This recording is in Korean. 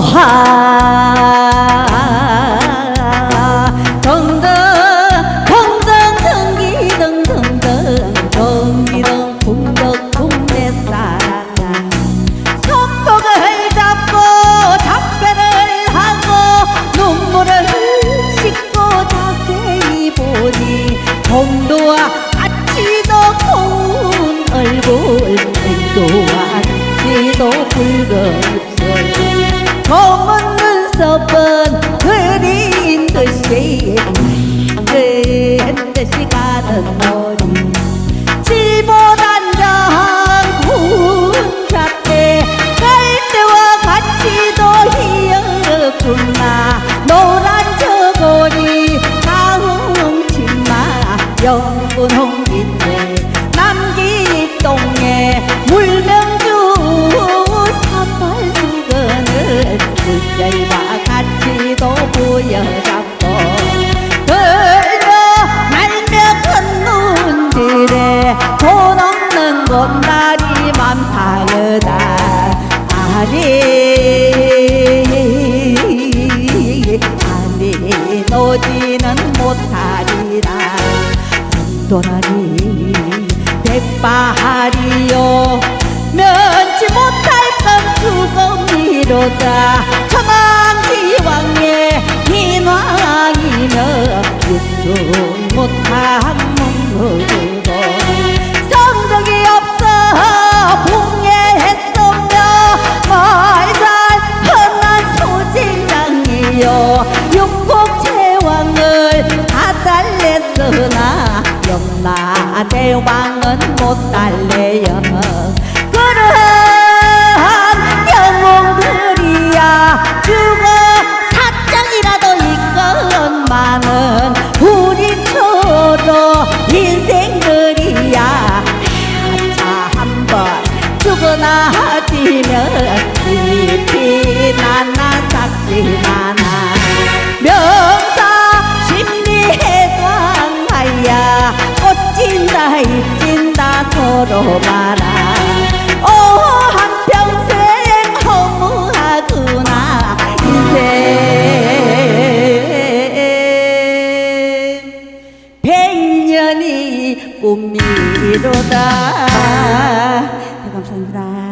화 동동 동동 동기동 동동 동기동 동동 동네 사랑아 손목을 잡고 담배를 하고 눈물을 씻고 자세히 보니 봄도와 아치도 고운 얼굴 봄도와 아치도 붉은 검은 눈썹은 그린 듯이 내 듯이 가는 머리 부여잡고 들며 날며 큰 눈질에 돈 없는 맘 다르다. 아리 아리 노지는 못하리라. 돈도라리 백바하리 대왕은 못 달래요. 그런 영웅들이야. 죽어 사장이라도 있건만은 우리처럼 인생들이야. 하차 한번 죽어나 지면 잎이 나나 싹지 나나 명 걸어봐라. 오 한평생 허무하구나. 인생 백년이 꿈이로다. 감사합니다.